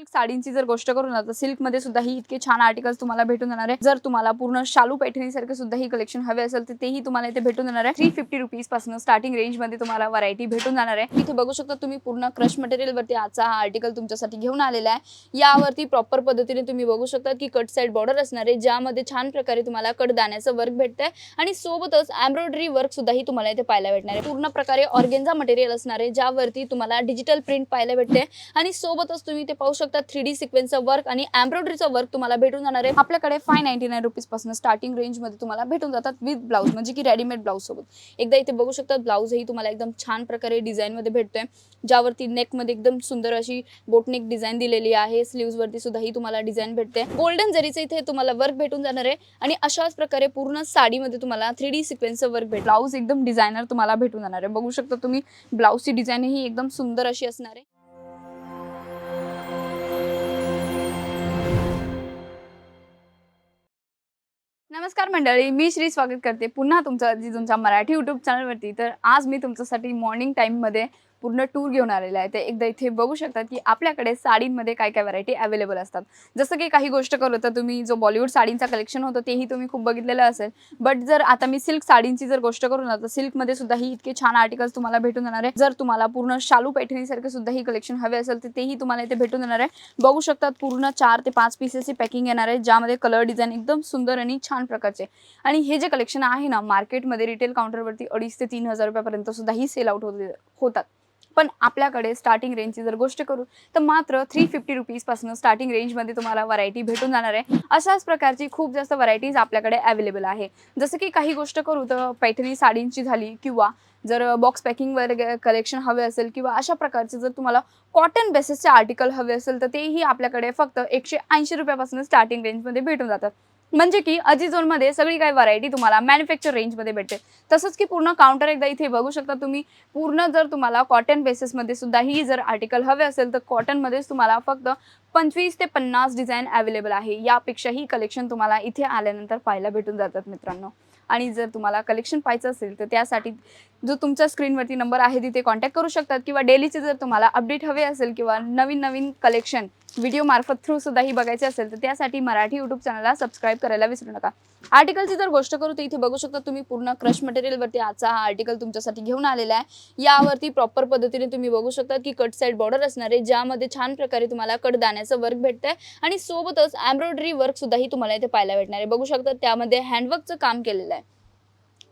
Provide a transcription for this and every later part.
Silk साडींची जर गोष्ट करू ना तर सिल्कमध्ये सुद्धा ही इतके छान आर्टिकल्स तुम्हाला भेटून जाणार आहे. जर तुम्हाला पूर्ण शालू पैठणीसारखे सुद्धा ही कलेक्शन हवे असेल तर तेही तुम्हाला इथे भेटून जाणार आहे. थ्री फिफ्टी रुपीजपासून स्टार्टिंग रेंजमध्ये तुम्हाला व्हरायटी भेटून जाणार आहे. इथे बघू शकता तुम्ही पूर्ण क्रश मटेरियल वरती आजचा हा आर्टिकल तुमच्यासाठी घेऊन आलेला आहे. यावरती प्रॉपर पद्धतीने तुम्ही बघू शकता की कट साईड बॉर्डर असणार आहे ज्यामध्ये छान प्रकारे तुम्हाला कट दाण्याचं वर्क भेटतंय आणि सोबतच एम्ब्रॉयडरी वर्क सुद्धा ही तुम्हाला इथे पाहायला भेटणार आहे. पूर्ण प्रकारे ऑर्गेन्झा मटेरियल असणार आहे ज्यावरती तुम्हाला डिजिटल प्रिंट पाहायला भेटते आणि सोबतच तुम्ही ते पाहू शकता थ्री डी सिक्वेन्सचं वर्क आणि एम्ब्रॉयडरीचं वर्क तुम्हाला भेटून जाणार आहे. आपल्याकडे फाय नाईन्टी नाईन रुपीजपासून स्टार्टिंग रेंजमध्ये तुम्हाला भेटून जातात विथ ब्लाऊज म्हणजे की रेडीमेड ब्लाऊज सोबत. एकदा इथे बघू शकता ब्लाऊज ही तुम्हाला एकदम छान प्रकारे डिझाईन मध्ये भेटतोय. ज्यावरती नेकमध्ये एकदम सुंदर अशी बोटनेक डिझाईन दिलेली आहे. स्लीव्स वरती सुद्धा ही तुम्हाला डिझाईन भेटते. गोल्डन जरीचं इथे तुम्हाला वर्क भेटून जाणार आहे. आणि अशाच प्रकारे पूर्ण साडीमध्ये तुम्हाला थ्री डी सिक्वेन्सचं वर्क भेट ब्लाऊज एकदम डिझायनर तुम्हाला भेटून जाणार आहे. बघू शकता तुम्ही ब्लाऊजची डिझाईन ही एकदम सुंदर अशी असणार आहे. नमस्कार मंडळी मी श्री स्वागत करते पुन्हा तुमचं जिजूंच्या मराठी युट्यूब चॅनलवरती तर आज मी तुमच्यासाठी मॉर्निंग टाईममध्ये पूर्ण टूर घेऊन आलेला आहे ते एकदा इथे बघू शकतात की आपल्याकडे साडींमध्ये काय काय व्हरायटी अवेलेबल असतात. जसं की काही गोष्ट करू तर तुम्ही जो बॉलिवूड साडींचा कलेक्शन होतं तेही तुम्ही खूप बघितलेलं असेल. बट जर आता मी सिल्क साडींची जर गोष्ट करू ना तर सिल्कमध्ये सुद्धा ही इतके छान आर्टिकल्स तुम्हाला भेटून जाणार आहे. जर तुम्हाला पूर्ण शालू पैठणीसारखे सुद्धा ही कलेक्शन हवे असेल तर तेही तुम्हाला इथे भेटून जाणार आहे. बघू शकतात पूर्ण चार ते पाच पीसेसची पॅकिंग येणार आहे ज्यामध्ये कलर डिझाईन एकदम सुंदर आणि छान प्रकारचे. आणि हे जे कलेक्शन आहे ना मार्केटमध्ये रिटेल काउंटरवरती अडीच ते तीन हजार रुपयापर्यंत सुद्धा ही सेल आउट होते होतात. पण आपल्याकडे स्टार्टिंग रेंजची जर गोष्ट करू तर मात्र थ्री फिफ्टी रुपीजपासून स्टार्टिंग रेंजमध्ये तुम्हाला व्हरायटी भेटून जाणार आहे. अशाच प्रकारची खूप जास्त व्हरायटीज आपल्याकडे अवेलेबल आहे. जसं की काही गोष्ट करू तर पैठणी साडींची झाली किंवा जर बॉक्स पॅकिंग वगैरे कलेक्शन हवे असेल किंवा अशा प्रकारचे जर तुम्हाला कॉटन बेसिसचे आर्टिकल हवे असेल तर तेही आपल्याकडे फक्त एकशे ऐंशी रुपयापासून स्टार्टिंग रेंजमध्ये भेटून जातात. म्हणजे की अजिझोनमध्ये सगळी काही व्हरायटी तुम्हाला मॅन्युफॅक्चर रेंजमध्ये भेटते. तसंच की पूर्ण काउंटर एकदा इथे बघू शकता तुम्ही. पूर्ण जर तुम्हाला कॉटन बेसिसमध्ये सुद्धा ही जर आर्टिकल हवे असेल तर कॉटनमध्येच तुम्हाला फक्त पंचवीस ते पन्नास डिझाईन अवेलेबल आहे. यापेक्षा ही कलेक्शन तुम्हाला इथे आल्यानंतर पाहायला भेटून जातात मित्रांनो. आणि जर तुम्हाला कलेक्शन पाहायचं असेल तर त्यासाठी जो तुमच्या स्क्रीनवरती नंबर आहे तिथे कॉन्टॅक्ट करू शकतात. किंवा डेलीचे जर तुम्हाला अपडेट हवे असेल किंवा नवीन नवीन कलेक्शन व्हिडिओ मार्फत थ्रू सुद्धा ही असेल तर त्यासाठी मराठी यूट्यूब चॅनलला सबस्क्राईब करायला विसरू नका. आर्टिकलची जर गोष्ट करू तर इथे बघू शकता तुम्ही पूर्ण क्रश मटेरियलवरती आजचा हा आर्टिकल तुमच्यासाठी घेऊन आलेला आहे. यावरती प्रॉपर पद्धतीने तुम्ही बघू शकता की कट साईड बॉर्डर असणार आहे ज्यामध्ये छान प्रकारे तुम्हाला कट दाण्याचं वर्क भेटतंय आणि सोबतच एम्ब्रॉयडरी वर्क सुद्धा ही तुम्हाला इथे पाहायला भेटणार आहे. बघू शकता त्यामध्ये हँडवर्कचं काम केलेलं आहे.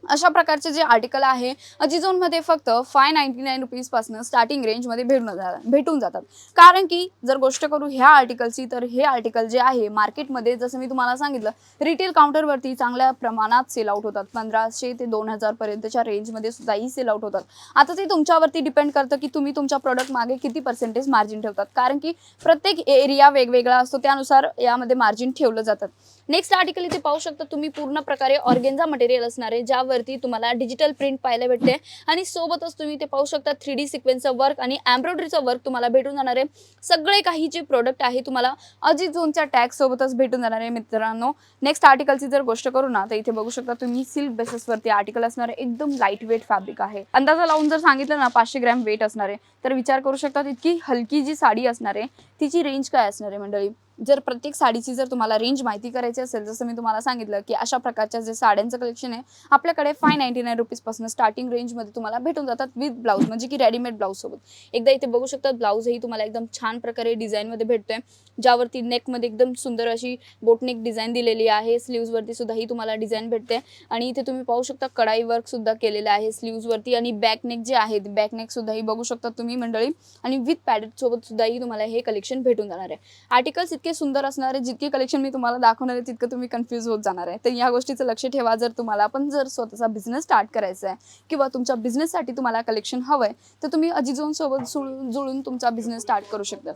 अशा प्रकारचे जे आर्टिकल आहे अजिझोनमध्ये फक्त फाय नाईन्टी नाईन रुपीजपासून स्टार्टिंग रेंजमध्ये भेटून जातात भेटून जातात. कारण की जर गोष्ट करू ह्या आर्टिकलची तर हे आर्टिकल जे आहे मार्केटमध्ये जसं मी तुम्हाला सांगितलं रिटेल काउंटरवरती चांगल्या प्रमाणात सेल आउट होतात. पंधराशे ते दोन हजारपर्यंतच्या रेंजमध्ये सुद्धाही सेल आउट होतात. आता ते तुमच्यावरती डिपेंड करतं की तुम्ही तुमच्या प्रोडक्ट मागे किती पर्सेंटेज मार्जिन ठेवतात. कारण की प्रत्येक एरिया वेगवेगळा असतो त्यानुसार यामध्ये मार्जिन ठेवलं जातात नेक्स्ट आर्टिकल इथे पाहू शकता तुम्ही पूर्ण प्रकारे ऑर्गेन्झा मटेरियल असणारे ज्या यावरती तुम्हाला डिजिटल प्रिंट पाहायला भेटते. आणि सोबतच तुम्ही ते पाहू शकता थ्री डी सिक्वेन्सचं वर्क आणि एम्ब्रॉयडरीचं वर्क तुम्हाला भेटून जाणार आहे. सगळे काही जे प्रोडक्ट आहे तुम्हाला अजित झोनच्या टॅग सोबतच भेटून जाणार आहे मित्रांनो. नेक्स्ट आर्टिकलची जर गोष्ट करू ना तर इथे बघू शकता तुम्ही सिल्क बेसिसवरती आर्टिकल असणार आहे. एकदम लाइट वेट फॅब्रिक आहे. अंदाजा लावून जर सांगितलं ना पाचशे ग्रॅम वेट असणार आहे. तर विचार करू शकता इतकी हलकी जी साडी असणार आहे तिची रेंज काय असणार आहे मंडळी? जर प्रत्येक साडीची जर तुम्हाला रेंज माहिती करायची असेल जसं मी तुम्हाला सांगितलं की अशा प्रकारच्या जे साड्यांचं कलेक्शन आहे आपल्याकडे फाय नाईन्टी नाईन रुपीजपासून स्टार्टिंग रेंजमध्ये तुम्हाला भेटून जातात विथ ब्लाऊज म्हणजे की रेडीमेड ब्लाऊज सोबत. एकदा इथे बघू शकता ब्लाऊजही तुम्हाला एकदम छान प्रकारे डिझाईनमध्ये भेटतोय. ज्यावरती नेकमध्ये एकदम सुंदर अशी बोटनेक डिझाईन दिलेली आहे स्लीव्सवरती सुद्धा ही तुम्हाला डिझाईन भेटते. आणि इथे तुम्ही पाहू शकता कडाई वर्क सुद्धा केलेलं आहे स्लीव्सवरती आणि बॅकनेक जे आहे बॅकनेक सुद्धा ही बघू शकता तुम्ही मंडळी. आणि विथ पॅडेट सोबत सुद्धाही तुम्हाला हे कलेक्शन भेटून जाणार आहे. आर्टिकल्स इतके सुंदर असणार आहे जितके कलेक्शन मी तुम्हाला दाखवणार आहे तितकं तुम्ही कन्फ्यूज होत जाणार आहे. तर या गोष्टीचं लक्ष ठेवा जर तुम्हाला पण जर स्वतःचा बिझनेस स्टार्ट करायचा आहे किंवा तुमच्या बिझनेससाठी तुम्हाला कलेक्शन हवं आहे तर तुम्ही अजिझोन सोबत जुळून जुळून तुमचा बिझनेस स्टार्ट करू शकता.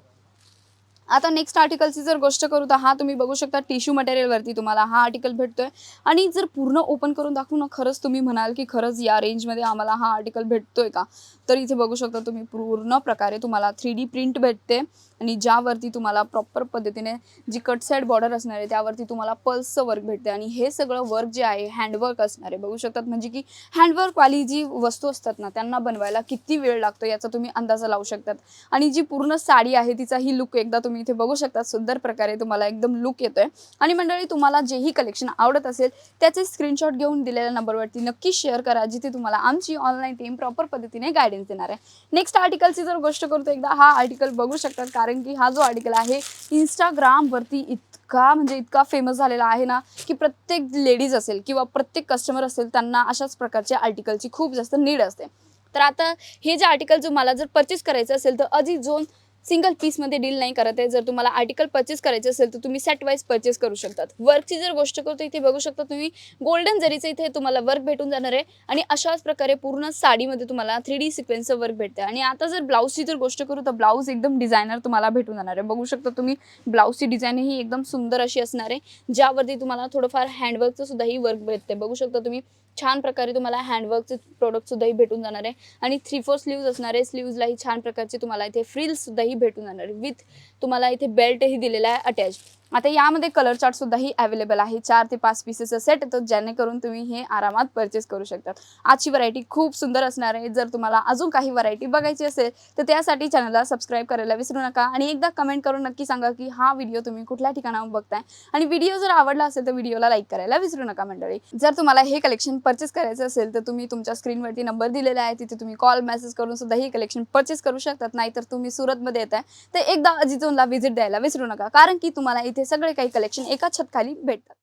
आता नेक्स्ट आर्टिकलची जर गोष्ट करू तर हा तुम्ही बघू शकता टिश्यू मटेरियलवरती तुम्हाला हा आर्टिकल भेटतोय. आणि जर पूर्ण ओपन करून दाखवू ना खरंच तुम्ही म्हणाल की खरंच या रेंजमध्ये आम्हाला हा आर्टिकल भेटतोय का? तर इथे बघू शकता तुम्ही पूर्ण प्रकारे तुम्हाला थ्री डी प्रिंट भेटते. आणि ज्यावरती तुम्हाला प्रॉपर पद्धतीने जी कट साईड बॉर्डर असणार आहे त्यावरती तुम्हाला पल्सचं वर्क भेटते आणि हे सगळं वर्क जे आहे हँडवर्क असणार आहे. बघू शकतात म्हणजे की हँडवर्कवाली जी वस्तू असतात ना त्यांना बनवायला किती वेळ लागतो याचा तुम्ही अंदाजा लावू शकतात. आणि जी पूर्ण साडी आहे तिचाही लुक एकदा तुम्ही इथे बघू शकता सुंदर प्रकारे तुम्हाला एकदम लुक येतोय. आणि मंडळी तुम्हाला जेही कलेक्शन आवडत असेल त्याचे स्क्रीनशॉट घेऊन दिलेल्या नंबरवरती नक्की शेअर करा जिथे तुम्हाला आमची ऑनलाईन टीम प्रॉपर पद्धतीने गायडन्स देणार आहे. नेक्स्ट आर्टिकलची जर गोष्ट करतो एकदा हा आर्टिकल बघू शकतात कारण की हा जो आर्टिकल आहे इंस्टाग्रामवरती इतका म्हणजे इतका फेमस झालेला आहे ना की प्रत्येक लेडीज असेल किंवा प्रत्येक कस्टमर असेल त्यांना अशाच प्रकारच्या आर्टिकलची खूप जास्त नीड असते. तर आता हे जे आर्टिकल तुम्हाला जर परचेस करायचं असेल तर अजित झोन सिंगल पीसमध्ये डील नाही करत आहे. जर तुम्हाला आर्टिकल परचेस करायचे असेल तर तुम्ही सेट वाईज परचेस करू शकतात. वर्कची जर गोष्ट करतो इथे बघू शकता तुम्ही गोल्डन जरीचं इथे तुम्हाला वर्क भेटून जाणार आहे. आणि अशाच प्रकारे पूर्ण साडीमध्ये तुम्हाला थ्री डी सिक्वेन्सचं वर्क भेटतं आणि आता जर ब्लाऊजची जर गोष्ट करू तर ब्लाऊज एकदम डिझायनर तुम्हाला भेटून जाणार आहे. बघू शकता तुम्ही ब्लाऊजची डिझाईन ही एकदम सुंदर अशी असणार आहे. ज्यावरती तुम्हाला थोडंफार हँडवर्कचं सुद्धा ही वर्क भेटते बघू शकता तुम्ही छान प्रकारे तुम्हाला हँडवर्कचे प्रोडक्ट सुद्धाही भेटून जाणार आहे. आणि थ्री फोर स्लीव्ज असणार आहे स्लीव्जलाही छान प्रकारचे तुम्हाला इथे फ्रिल्स सुद्धाही भेटून जाणार आहे. विथ तुम्हाला इथे बेल्टही दिलेला आहे अटॅच आता यामध्ये कलर चार्ट सुद्धाही अवेलेबल आहे. चार ते पाच पीसेसचा सेट येतो जेणेकरून तुम्ही हे आरामात परचेस करू शकतात. आजची व्हरायटी खूप सुंदर असणार आहे. जर तुम्हाला अजून काही व्हरायटी बघायची असेल तर त्यासाठी चॅनलला सबस्क्राईब करायला विसरू नका. आणि एकदा कमेंट करून नक्की सांगा की हा व्हिडिओ तुम्ही कुठल्या ठिकाणावर बघताय. आणि व्हिडिओ जर आवडला असेल तर व्हिडिओला लाईक करायला विसरू नका मंडळी. जर तुम्हाला हे कलेक्शन परचेस करायचं असेल तर तुम्ही तुमच्या स्क्रीनवरती नंबर दिलेला आहे. तिथे तुम्ही कॉल मेसेज करून सुद्धा ही कलेक्शन परचेस करू शकतात. नाहीतर तुम्ही सुरतमध्ये येत आहे तर एकदा अजिजोनला व्हिजिट द्यायला विसरू नका. कारण की तुम्हाला इथे इथे सगळे काही कलेक्शन एका छत खाली भेटतात.